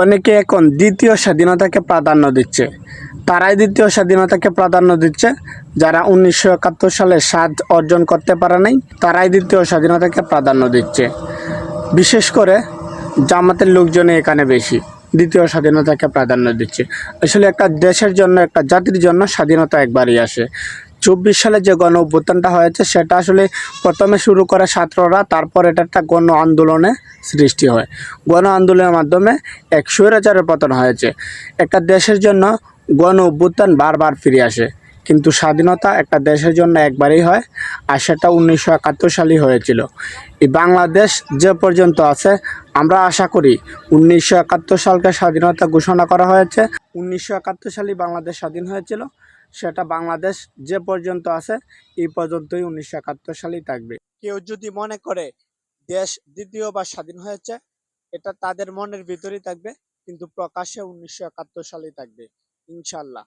অনেকে এখন দ্বিতীয় স্বাধীনতাকে প্রাধান্য দিচ্ছে। তারাই দ্বিতীয় স্বাধীনতাকে প্রাধান্য দিচ্ছে। যারা উনিশশো একাত্তর সালে স্বাদ অর্জন করতে পারে নাই, তারাই দ্বিতীয় স্বাধীনতাকে প্রাধান্য দিচ্ছে। বিশেষ করে জামাতের লোকজনই এখানে বেশি, দ্বিতীয় স্বাধীনতাকে প্রাধান্য দিচ্ছে। আসলে একটা দেশের জন্য, একটা জাতির জন্য স্বাধীনতা একবারই আসে। চব্বিশ সালে যে গণ অভ্যুত্থানটা হয়েছে, সেটা আসলে প্রথমে শুরু করে ছাত্ররা, তারপর এটা একটা গণ আন্দোলনে সৃষ্টি হয়। গণ আন্দোলনের মাধ্যমে এক স্বৈরাচারের পতন হয়েছে। একটা দেশের জন্য গণ অভ্যুত্থান বারবার ফিরে আসে। কিন্তু স্বাধীনতা একটা দেশের জন্য একবারই হয়, আর সেটা উনিশশো একাত্তর সালেই হয়েছিল। এই বাংলাদেশ যে পর্যন্ত আছে, আমরা আশা করি উনিশশো একাত্তর সালকে স্বাধীনতা ঘোষণা করা হয়েছে। উনিশশো একাত্তর সালে বাংলাদেশ স্বাধীন হয়েছিল। সেটা বাংলাদেশ যে পর্যন্ত আছে, এই পর্যন্তই উনিশশো একাত্তর সালেই থাকবে। কেউ যদি মনে করে দেশ দ্বিতীয়বার স্বাধীন হয়েছে, এটা তাদের মনের ভিতরেই থাকবে, কিন্তু প্রকাশে উনিশশো একাত্তর সালেই থাকবে, ইনশাল্লাহ।